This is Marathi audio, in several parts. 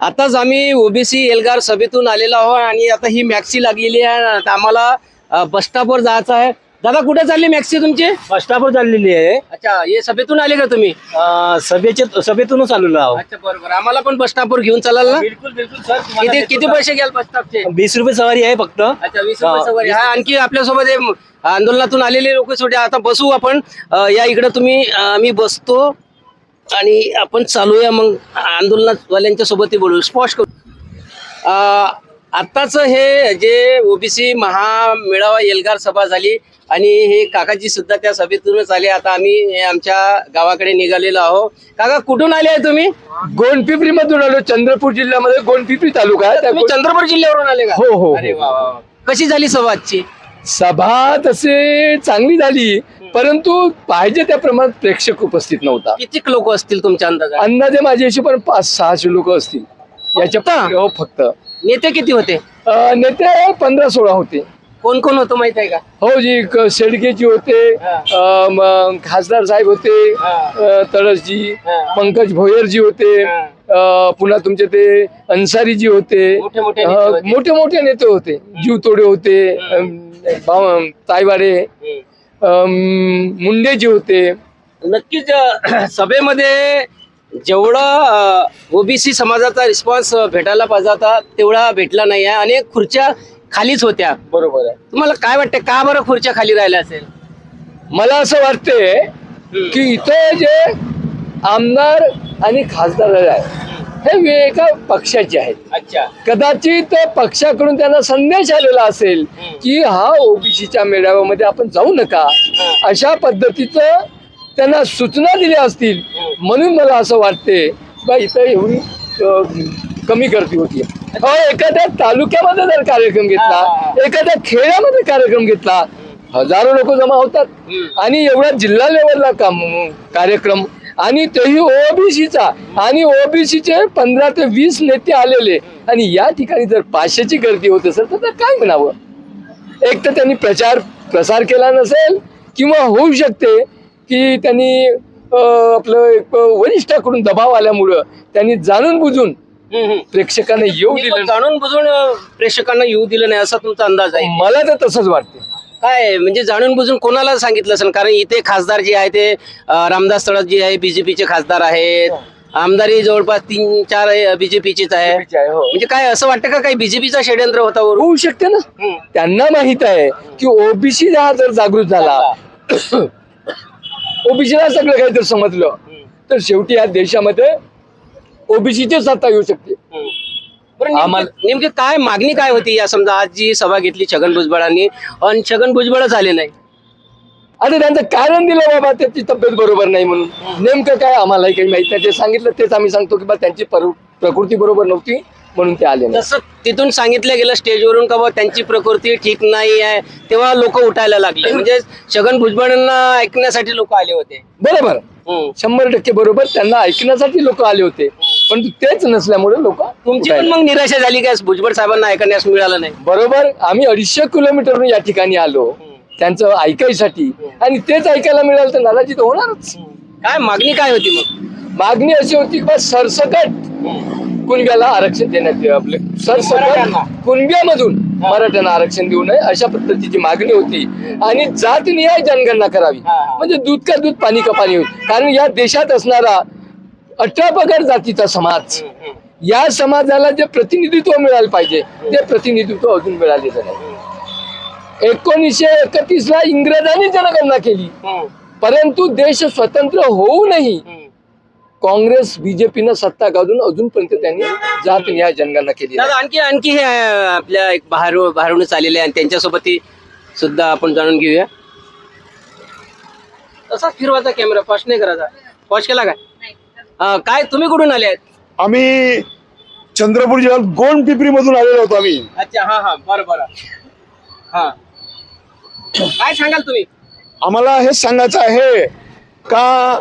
आताच आम्ही ओबीसी एल्गार सभेतून आलेलो आहोत आणि आता ही मॅक्सी लागलेली आहे आता आम्हाला अ, बस स्टॉपवर जायचं आहे. दादा कुठे चालली मॅक्सी तुमची? बस स्टॉपवर चाललेली आहे. अच्छा हे सभेतून आले का तुम्ही? सभेचे सभेतूनच आलेलो आहोत. अच्छा बरोबर आम्हाला पण बस स्टॉपवर घेऊन चालाल ना? बिलकुल बिलकुल सर. किती किती पैसे घ्याल बस स्टॉपचे? वीस रुपये सवारी आहे फक्त. अच्छा वीस रुपये सवारी. हा आणखी आपल्यासोबत म- आंदोलनातून आलेले लोक सोडे आता बसू आपण. या इकडे तुम्ही आम्ही बसतो. आणि आपण चालूया मग आंदोलनावाल्यांच्या सोबत बोलू स्पॉश करू. अ, आत्ताच हे जे ओबीसी महामेळावा एल्गार सभा झाली आणि हे काकाजी सुद्धा त्या सभेतूनच आले. आता आम्ही हे आमच्या गावाकडे निघालेलो आहोत काका कुठून आले आहे तुम्ही? गोंडपिंपरी मधून आलो चंद्रपूर जिल्ह्यामध्ये गोंडपिंपरी तालुका आहे. तुम्ही चंद्रपूर जिल्ह्यावरून आले का? हो, हो, अरे हो. वा वा वा. कशी झाली सभा आजची? सभा तसे चांगली झाली. परंतु पाहिजे त्या प्रमाणात प्रेक्षक उपस्थित नव्हता किती लोक असतील तुमच्या अंदाजा अंदाजे माझ्या हिशोबाने पाच सहाशे लोक असतील याच्या फक्त? हो फक्त नेते किती होते अं, नेते पंधरा सोळा होते कोण कोण होतं माहीत आहे का हो जी क- शेडगेजी होते. अं, म- खासदार साहेब होते. अं, तळसजी हा. पंकज भोयरजी होते हा. अं, पुन्हा तुमचे ते अन्सारीजी होते मोठे मोठे नेते होते. मोठे मोठे नेते होते जीवतोडे होते अं, भाव- तायवाडे अं, मुंडेजी होते. नक्कीच सभेमध्ये जेवढा ओबीसी समाजाचा रिस्पॉन्स भेटायला पाहिजे होता तेवढा भेटला नाही आहे. अनेक खुर्च्या खालीच होत्या. बरोबर आहे. तुम्हाला काय वाटतं का बरं खुर्च्या खाली राहिल्या असेल? मला असं वाटते की इथे जे आमदार आणि खासदार आहे हे वेगळ्या पक्षाचे आहेत. अच्छा. कदाचित पक्षाकडून त्यांना संदेश आलेला असेल की हा ओबीसीच्या मेळाव्यामध्ये आपण जाऊ नका. अशा पद्धतीचं त्यांना सूचना दिल्या असतील. म्हणून मला असं वाटते बा इथं एवढी कमी गर्दी होती एखाद्या तालुक्यामध्ये जर कार्यक्रम घेतला एखाद्या खेड्यामध्ये कार्यक्रम घेतला हजारो लोक जमा होतात. आणि एवढा जिल्हा लेवलला काम कार्यक्रम आणि तेही ओबीसीचा. आणि ओबीसीचे पंधरा ते वीस नेते आलेले. आणि या ठिकाणी जर पाचशेची गर्दी होत असेल तर काय म्हणावं? एक तर त्यांनी प्रचार प्रसार केला नसेल किंवा होऊ शकते की त्यांनी आपलं एक वरिष्ठाकडून दबाव आल्यामुळं त्यांनी जाणून बुजून प्रेक्षकांना येऊ दिलं जाणून बुजून प्रेक्षकांना येऊ दिलं नाही असा तुमचा अंदाज आहे? मला तर तसंच वाटते काय म्हणजे जाणून बुजून कोणाला सांगितलं असेल? कारण इथे खासदार जे आहे ते अ, रामदास तळस जे आहे बीजेपीचे खासदार आहेत. आमदारी जवळपास तीन चार बीजेपीचेच आहे. हो. म्हणजे काय असं वाटतं का? काही बीजेपीचा षडयंत्र होता वरून? होऊ शकते ना. त्यांना माहीत आहे की ओबीसी हा जर जागृत झाला ओबीसीला सगळं काहीतरी समजलं तर शेवटी या देशामध्ये ओबीसीची सत्ता येऊ शकते. आम्हाला- नेमकी काय मागणी काय होती या समजा आज जी सभा घेतली छगन भुजबळांनी आणि छगन भुजबळ झाले नाही? आता त्यांचं कारण दिलं बाबा त्याची तब्येत बरोबर नाही म्हणून. नेमकं काय आम्हालाही काही माहीत नाही. ते सांगितलं तेच आम्ही सांगतो की बा त्यांची पर- प्रकृती बरोबर नव्हती म्हणून ते आले नाही. तसं तिथून सांगितलं गेलं स्टेजवरून का बा त्यांची प्रकृती ठीक नाही आहे तेव्हा लोक उठायला लागले. म्हणजे छगन भुजबळांना ऐकण्यासाठी लोक आले होते. बरोबर. हम्म. शंभर टक्के बरोबर. त्यांना ऐकण्यासाठी लोक आले होते. पण तेच नसल्यामुळे लोक तुमची पण मग निराशा झाली काय भुजबळ साहेबांना ऐकण्यास मिळालं नाही. बरोबर आम्ही अडीचशे किलोमीटरवरून या ठिकाणी आलो. त्यांचं ऐकायसाठी. आणि तेच ऐकायला मिळालं तर नाराजी तर होणारच. काय मागणी काय होती मग? मागणी अशी होती की सरसकट कुणब्याला आरक्षण देण्यात यावं आपले. सरसकट कुणब्यामधून मराठ्यांना आरक्षण देऊ नये अशा पद्धतीची मागणी होती. आणि जातनिहाय जनगणना करावी. म्हणजे दूध का दूध पाणी का पाणी होईल. कारण या देशात असणारा अठरा पगार जातीचा समाज. या समाजाला जे प्रतिनिधित्व मिळालं पाहिजे ते प्रतिनिधित्व अजून मिळालेलं नाही. एकोणीसशे एकतीस ला इंग्रजांनी जनगणना केली. परंतु देश स्वतंत्र होऊनही काँग्रेस बीजेपीनं सत्ता गाजून अजूनपर्यंत त्यांनी जात न्याय जनगणना केली आणखी आणखी हे आपल्या एक बाहेर बाहेरूनच आलेले आहे आणि त्यांच्यासोबत सुद्धा आपण जाणून घेऊया. तसाच फिरवायचा कॅमेरा फॉस्ट नाही करायचा. फॉस्ट केला काय? अं, काय तुम्ही कुठून आले आहेत? आम्ही चंद्रपूर जिल्ह्यात गोंड पिपरी मधून आलेलो होतो आम्ही. अच्छा हा हा बरं बरं. हा. काय सांगाल तुम्ही? आम्हाला हे सांगायचं आहे का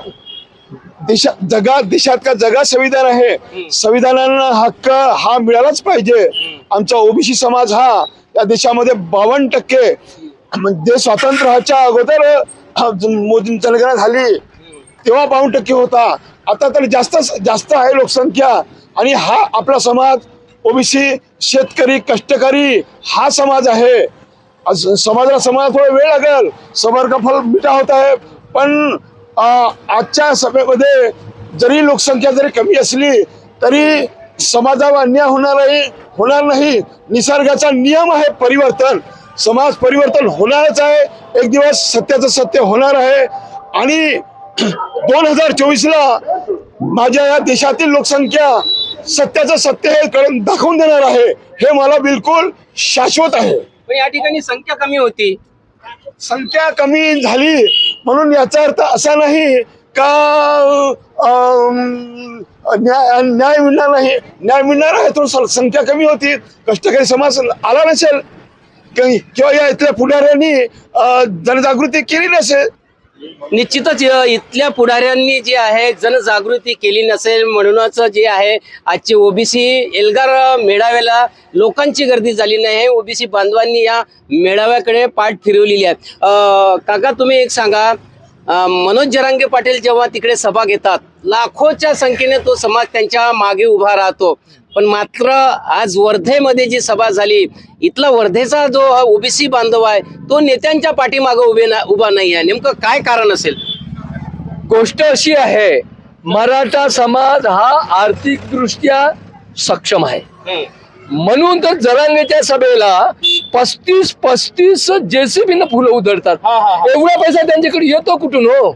देशा जगात देशात का जगात संविधान आहे? संविधानानं हक्क हा मिळालाच पाहिजे. आमचा ओबीसी समाज हा या देशामध्ये बावन्न टक्के म्हणजे स्वातंत्र्य व्हायच्या अगोदर ज- मोदी जनगणना झाली. तेव्हा बावन्न टक्के होता. आता तर जास्त जास्त आहे लोकसंख्या. आणि हा आपला समाज ओबीसी शेतकरी कष्टकरी हा समाज आहे. आज समाजाला समाजाला थोडा वेळ लागेल. समर का फल मिठा होत आहे. पण आजच्या सभेमध्ये जरी लोकसंख्या जरी कमी असली तरी समाजावर अन्याय होणार होणार नाही. निसर्गाचा नियम आहे परिवर्तन. समाज परिवर्तन होणारच आहे. एक दिवस सत्याचं सत्य होणार आहे. आणि दोन हजार चोवीसला माझ्या या देशातील लोकसंख्या सत्याचं सत्य हे कळून दाखवून देणार आहे. हे मला बिलकुल शाश्वत आहे. पण या ठिकाणी संख्या कमी होती. संख्या कमी झाली म्हणून याचा अर्थ असा नाही का न्याय न्याय मिळणार नाही. न्याय मिळणार आहे तो संख्या कमी होती. कष्टकरी समाज आला नसेल. किंवा या इथल्या पुढाऱ्यांनी जनजागृती केली नसेल. निश्चितच इथल्या पुढाऱ्यांनी जी आहे जनजागृती केली नसेल म्हणूनच जे आहे आजची ओबीसी एल्गार मेळाव्याला लोकांची गर्दी झाली नाही. आहे ओबीसी बांधवांनी या मेळाव्याकडे पाठ फिरवलेली आहे. काका तुम्ही एक सांगा मनोज जरांगे पाटील जेव्हा तिकडे सभा घेतात लाखोच्या संख्येने तो समाज त्यांच्या मागे उभा राहतो. पण मात्र आज वर्धेमध्ये जी सभा झाली इथला वर्धेचा जो ओबीसी बांधव आहे तो नेत्यांच्या पाठीमागे उभे ना उभा नाही आहे. नेमकं काय कारण असेल? गोष्ट अशी आहे मराठा समाज हा आर्थिक दृष्ट्या सक्षम आहे. म्हणून तर जरांगेच्या सभेला पस्तीस पस्तीस जेसीबीनं फुलं उधळतात. एवढा पैसा त्यांच्याकडे येतो कुठून हो?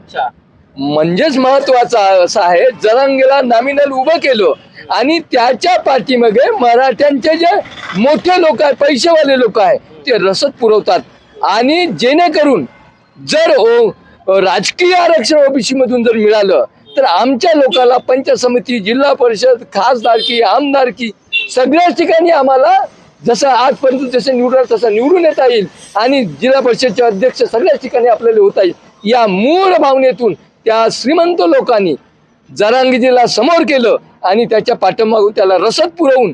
म्हणजेच महत्त्वाचा असं आहे जरंगेला नॉमिनल उभं केलं आणि त्याच्या पाठीमागे मराठ्यांचे जे मोठे लोक आहेत पैसेवाले लोक आहे ते रसद पुरवतात. आणि जेणेकरून जर ओ- राजकीय आरक्षण ओबीसीमधून जर मिळालं तर आमच्या लोकांना पंचसमिती जिल्हा परिषद खासदारकी आमदारकी सगळ्याच ठिकाणी आम्हाला जसं आजपर्यंत जसं निवडलं तसं निवडून येता येईल. आणि जिल्हा परिषदचे अध्यक्ष सगळ्याच ठिकाणी आपल्याला होता येईल. या मूळ भावनेतून त्या श्रीमंत लोकांनी जरांगीजीला समोर केलं आणि त्याच्या पाठीमागून त्याला रसद पुरवून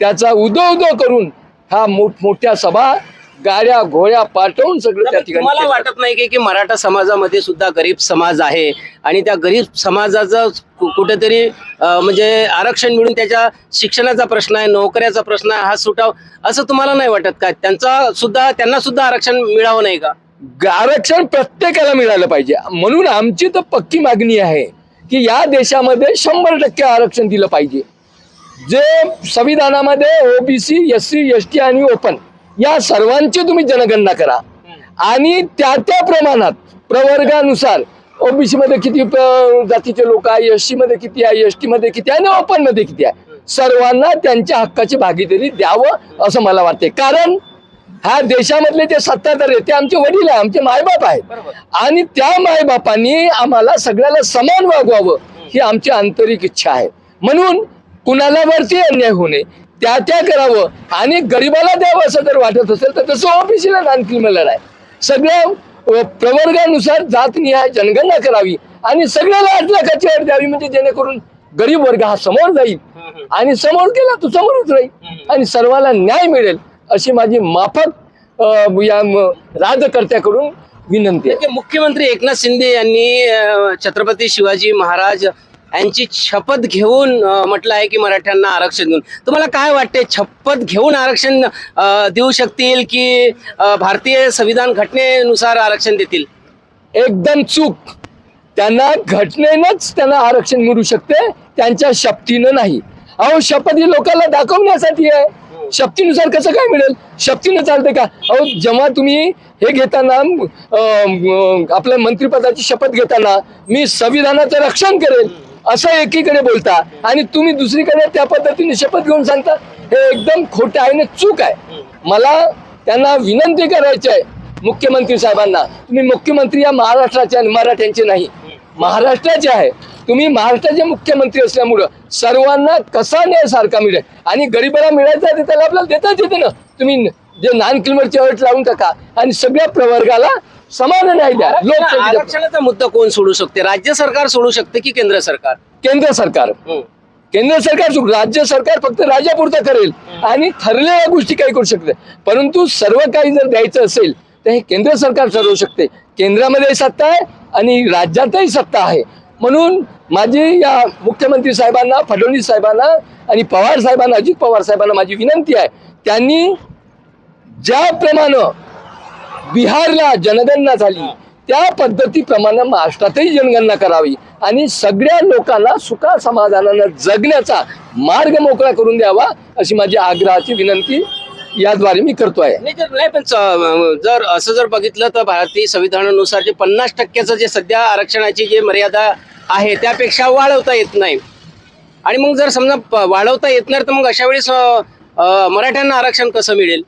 त्याचा उदो उदो करून हा मोठमोठ्या सभा गाड्या घोड्या पाठवून सगळं त्या ठिकाणी केलं. वाटत नाही की- की मराठा समाजामध्ये सुद्धा गरीब समाज आहे? आणि त्या गरीब समाजाचं कुठेतरी म्हणजे आरक्षण मिळून त्याच्या शिक्षणाचा प्रश्न आहे नोकऱ्याचा प्रश्न आहे हा सुटाव असं तुम्हाला नाही वाटत का? त्यांचा सुद्धा त्यांना सुद्धा आरक्षण मिळावं नाही का? आरक्षण प्रत्येकाला मिळालं पाहिजे. म्हणून आमची तर पक्की मागणी आहे की या देशामध्ये शंभर टक्के आरक्षण दिलं पाहिजे. जे संविधानामध्ये OBC S C S T आणि ओपन या सर्वांची तुम्ही जनगणना करा. आणि त्या त्या प्रमाणात प्रवर्गानुसार ओबीसी मध्ये किती जातीचे लोक आहे एस सी मध्ये किती आहे एस टी मध्ये किती आहे आणि ओपनमध्ये किती आहे. सर्वांना त्यांच्या हक्काची भागीदारी द्यावं असं मला वाटते कारण ह्या देशामधले जे सत्ताधार आहेत ते आमचे वडील आहे आमचे मायबाप आहेत. आणि त्या मायबापांनी आम्हाला सगळ्याला समान वागवावं ही आमची आंतरिक इच्छा आहे. म्हणून कुणाला वरती अन्याय होणे त्या त्या करावं आणि गरिबाला द्यावं असं जर वाटत असेल तर तसं ओबीसीला आणखी मिळणार आहे सगळ्या प्रवर्गानुसार जातनिहाय जनगणना करावी आणि सगळ्याला आठ लाखाची अट द्यावी म्हणजे जेणेकरून गरीब वर्ग हा समोर जाईल. आणि समोर गेला तो समोरच राहील. आणि सर्वांना न्याय मिळेल. अशी माझी माफक या राजकर्त्याकडून विनंती आहे. मुख्यमंत्री एकनाथ शिंदे यांनी छत्रपती शिवाजी महाराज यांची शपथ घेऊन म्हटलं आहे की मराठ्यांना आरक्षण देऊन. तुम्हाला काय वाटते शपथ घेऊन आरक्षण देऊ शकतील की भारतीय संविधान घटनेनुसार आरक्षण देतील? एकदम चूक. त्यांना घटनेनंच त्यांना आरक्षण मिळू शकते त्यांच्या शक्तीनं नाही. अहो शपथ ही लोकांना दाखवण्यासाठी आहे. शक्तीनुसार कसं काय मिळेल? शक्तीनं चालते का? अहो जेव्हा तुम्ही हे घेताना आपल्या मंत्रिपदाची शपथ घेताना मी संविधानाचं रक्षण करेल असं एकीकडे बोलता आणि तुम्ही दुसरीकडे त्या पद्धतीने शपथ घेऊन सांगता हे एकदम खोटं आहे आणि चूक आहे. मला त्यांना विनंती करायची आहे मुख्यमंत्री साहेबांना. तुम्ही मुख्यमंत्री या महाराष्ट्राचे आणि मराठ्यांचे नाही. महाराष्ट्राचे आहे. तुम्ही महाराष्ट्राचे मुख्यमंत्री असल्यामुळं सर्वांना कसा न्याय सारखा मिळेल? आणि गरीबाला मिळायचा ते त्याला आपल्याला देताच येते ना. तुम्ही जे नान किलोमीटरची अट लावून टाका आणि सगळ्या प्रवर्गाला समान न्याय द्या. लोकसंख्या आरक्षणाचा मुद्दा कोण सोडू शकते? राज्य सरकार सोडू शकते की केंद्र सरकार? केंद्र सरकार. केंद्र सरकार राज्य सरकार फक्त राज्यापुरतं करेल आणि ठरलेल्या गोष्टी काही करू शकते. परंतु सर्व काही जर द्यायचं असेल तर हे केंद्र सरकार ठरवू शकते. केंद्रामध्ये सत्ता आहे आणि राज्यातही सत्ता आहे. म्हणून माझी या मुख्यमंत्री साहेबांना फडणवीस साहेबांना आणि पवार साहेबांना अजित पवार साहेबांना माझी विनंती आहे त्यांनी ज्याप्रमाणे बिहारला जनगणना झाली त्या पद्धतीप्रमाणे महाराष्ट्रातही जनगणना करावी आणि सगळ्या लोकांना सुखा समाधानानं जगण्याचा मार्ग मोकळा करून द्यावा अशी माझी आग्रहाची विनंती याद्वारे मी करतोय. नाही जर नाही पण जर असं जर बघितलं तर भारतीय संविधानानुसार जे पन्नास टक्क्याचं जे सध्या आरक्षणाची जे मर्यादा आहे त्यापेक्षा वाढवता येत नाही. आणि मग जर समजा प- वाढवता येत नाही तर मग अशा वेळेस अ, अ, मराठ्यांना आरक्षण कसं मिळेल?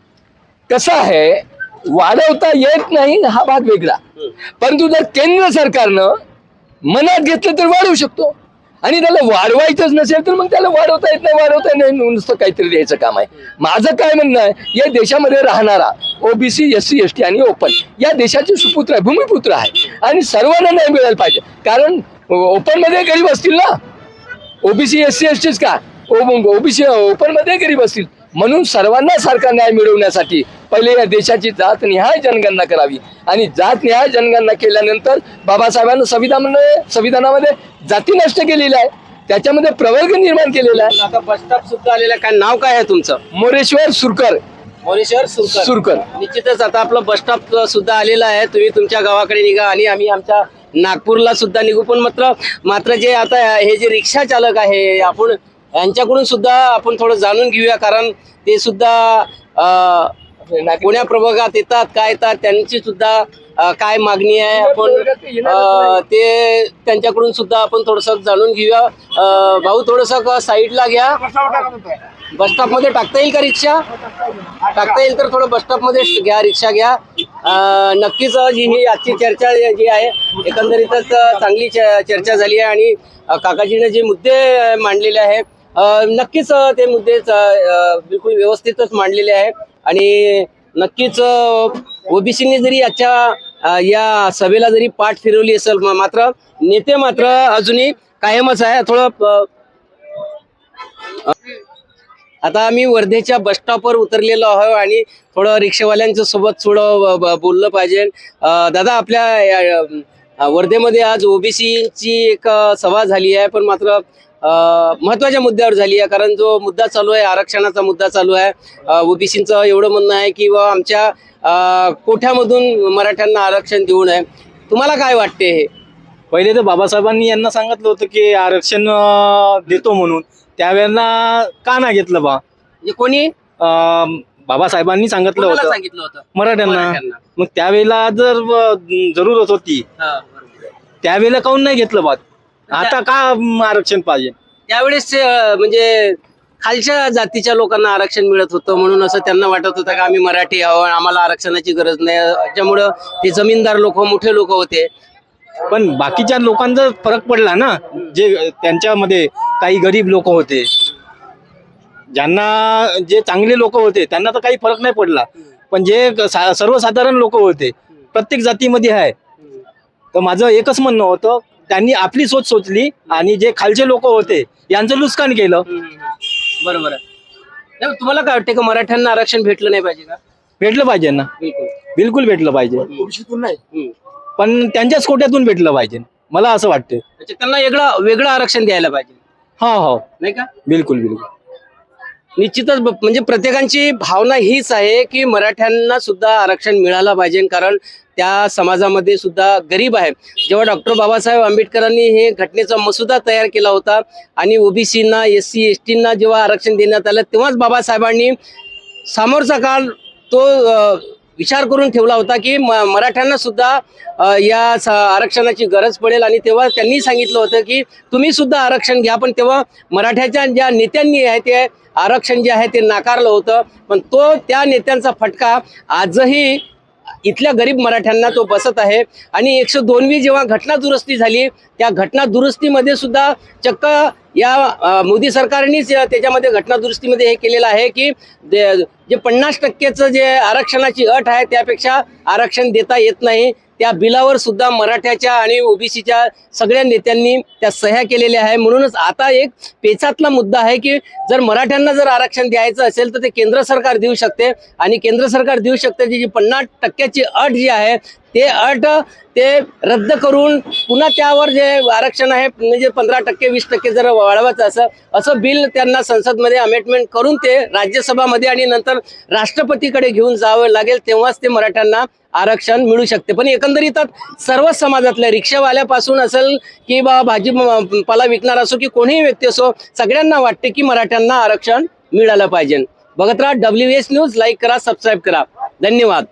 कसं आहे वाढवता येत नाही हा भाग वेगळा. परंतु जर केंद्र सरकारनं मनात घेतलं तर वाढवू शकतो. आणि त्याला वाढवायचंच नसेल तर मग त्याला वाढवता येत नाही वाढवता येत नाही. नुसतं काहीतरी द्यायचं काम आहे. माझं काय म्हणणं आहे या देशामध्ये राहणारा OBC S C S T आणि ओपन या देशाचे सुपुत्र आहे भूमिपुत्र आहे. आणि सर्वांना नाही मिळायला पाहिजे. कारण ओपनमध्ये गरीब असतील ना? ओबीसी एस सी एस टीच का? ओबीसी ओपनमध्ये गरीब असतील. म्हणून सर्वांना सारखा न्याय मिळवण्यासाठी पहिले या देशाची जात निहाय जनगणना करावी. आणि जात निहाय जनगणना केल्यानंतर बाबासाहेबांना संविधानामध्ये संविधानामध्ये जाती नष्ट केलेल्या आहे. त्याच्यामध्ये प्रवर्ग निर्माण केलेला आहे. आता बस स्टॉप सुद्धा आलेला. काय नाव काय आहे तुमचं? मोरेश्वर सुरकर. मोरेश्वर सुरकर. सुरकर. निश्चितच आता आपलं बस स्टॉप सुद्धा आलेला आहे. तुम्ही तुमच्या गावाकडे निघा आणि आम्ही आमच्या नागपूरला सुद्धा निघू. पण मात्र मात्र जे आता हे जे रिक्षा चालक आहे आपण यांच्याकडून सुद्धा आपण थोडं जाणून घेऊया. कारण ते सुद्धा कोण्या प्रभागात येतात काय येतात त्यांची सुद्धा काय मागणी आहे आपण ते त्यांच्याकडून सुद्धा आपण थोडस जाणून घेऊया. भाऊ थोडस साईडला घ्या. बस स्टॉपमध्ये टाकता येईल का रिक्षा? टाकता येईल तर थोडं बस स्टॉपमध्ये घ्या रिक्षा घ्या. नक्कीच जी ही आजची चर्चा जी आहे एकंदरीतच चांगली चर्चा झाली आहे आणि काकाजीने जे मुद्दे मांडलेले आहे अं, नक्कीच ते मुद्दे बिलकुल व्यवस्थितच मांडलेले आहे आणि नक्कीच ओबीसीने जरी याच्या या सभेला जरी पाठ फिरवली असेल मात्र नेते मात्र अजूनही कायमच आहे. थोडं आता आम्ही वर्धेच्या बस स्टॉपवर उतरलेलो आहो आणि थोडं रिक्षावाल्यांच्या सोबत थोडं बोललं पाहिजे. दादा आपल्या वर्धेमध्ये आज ओबीसीची एक सभा झाली आहे पण मात्र महत्त्वाच्या मुद्द्यावर झाली आहे कारण जो मुद्दा चालू आहे आरक्षणाचा मुद्दा चालू आहे ओबीसीचं एवढं म्हणणं आहे की बा आमच्या कोठ्यामधून मराठ्यांना आरक्षण देऊ नये? तुम्हाला काय वाटते हे? पहिले तर बाबासाहेबांनी यांना सांगितलं होतं की आरक्षण देतो म्हणून. त्यावेळेला का नाही घेतलं बा? म्हणजे कोणी? बाबासाहेबांनी सांगितलं होतं. सांगितलं होतं? मराठ्यांना. मग त्यावेळेला जर अं, जरूरत होती. त्यावेळेला काऊन नाही घेतलं बा? आता का आरक्षण पाहिजे? त्यावेळेस अं, म्हणजे खालच्या जातीच्या लोकांना आरक्षण मिळत होतं म्हणून असं त्यांना वाटत होतं की आम्ही मराठी आहोत आम्हाला आरक्षणाची गरज नाही. त्याच्यामुळं ते जमीनदार लोक मोठे लोक होते. पण बाकीच्या लोकांचा फरक पडला ना? जे त्यांच्यामध्ये काही गरीब लोक होते. ज्यांना जे चांगले लोक होते त्यांना तर काही फरक नाही पडला. पण जे सा- सर्वसाधारण लोक होते प्रत्येक जातीमध्ये आहे. तर माझं एकच म्हणणं होतं त्यांनी आपली सोच सोचली आणि जे खालचे लोक होते यांचं नुकसान केलं. बरोबर आहे. नाही, तुम्हाला काय वाटतं का मराठ्यांना आरक्षण भेटलं नाही पाहिजे का? भेटलं पाहिजे ना. बिलकुल. बिलकुल भेटलं पाहिजे. ओबीसीतून नाही. हम्म. पण त्यांच्याच कोट्यातून भेटलं पाहिजे. मला असं वाटतं म्हणजे त्यांना वेगळं वेगळं आरक्षण द्यायला पाहिजे. हो हो. नाही का? बिलकुल बिलकुल. निश्चितच ब- म्हणजे प्रत्येकांची भावना हीच आहे की मराठ्यांना सुद्धा आरक्षण मिळालं पाहिजे कारण त्या समाजामध्ये सुद्धा गरीब आहे. जेव्हा डॉक्टर बाबासाहेब आंबेडकरांनी हे घटनेचा मसुदा तयार केला होता आणि ओबीसीना एस सी एस टीना जेव्हा आरक्षण देण्यात आलं तेव्हाच बाबासाहेबांनी समोरचा काळ तो विचार करून ठेवला होता की म मराठ्यांना सुद्धा या स- आरक्षणाची गरज पडेल. आणि तेव्हा त्यांनी सांगितलं होतं की तुम्ही सुद्धा आरक्षण घ्या पण तेव्हा मराठ्याच्या ज्या नेत्यांनी आहे ते आरक्षण जे आहे ते नाकारलं होतं. पण तो त्या नेत्यांचा फटका आजही इथल्या गरीब मराठ्यांना तो बसत आहे. आणि एकशे दोनवी जेव्हा घटना दुरुस्ती झाली त्या घटना दुरुस्तीमध्ये सुद्धा चक्क या मोदी सरकारनेच त्याच्यामध्ये घटना दुरुस्तीमध्ये हे केलेलं आहे की दे- जे पन्नास टक्केचं जे आरक्षणाची अट आहे त्यापेक्षा आरक्षण देता येत नाही. त्या बिलावर सुद्धा मराठ्याच्या आणि ओबीसीच्या सगळ्या नेत्यांनी त्या सह्या केलेल्या आहे. म्हणूनच आता एक पेचातला मुद्दा आहे की जर मराठ्यांना जर आरक्षण द्यायचं असेल तर ते केंद्र सरकार देऊ शकते. आणि केंद्र सरकार देऊ शकते जी जी पन्नास टक्क्याची अट जी आहे ते अट ते रद्द करून पुन्हा त्यावर जे आरक्षण आहे म्हणजे पंधरा टक्के वीस टक्के जर वाढवायचं असं असं बिल त्यांना संसदमध्ये अमेंडमेंट करून ते राज्यसभामध्ये आणि नंतर राष्ट्रपतीकडे घेऊन जावं लागेल तेव्हाच ते मराठ्यांना आरक्षण मिळू शकते. पण एकंदरीत सर्वच समाजातल्या रिक्षावाल्यापासून असेल की बा भाजी पाला विकणार असो की कोणीही व्यक्ती असो सगळ्यांना वाटते की मराठ्यांना आरक्षण मिळालं पाहिजे. बघत राहा डब्ल्यू एस न्यूज लाईक करा सबस्क्राईब करा. धन्यवाद.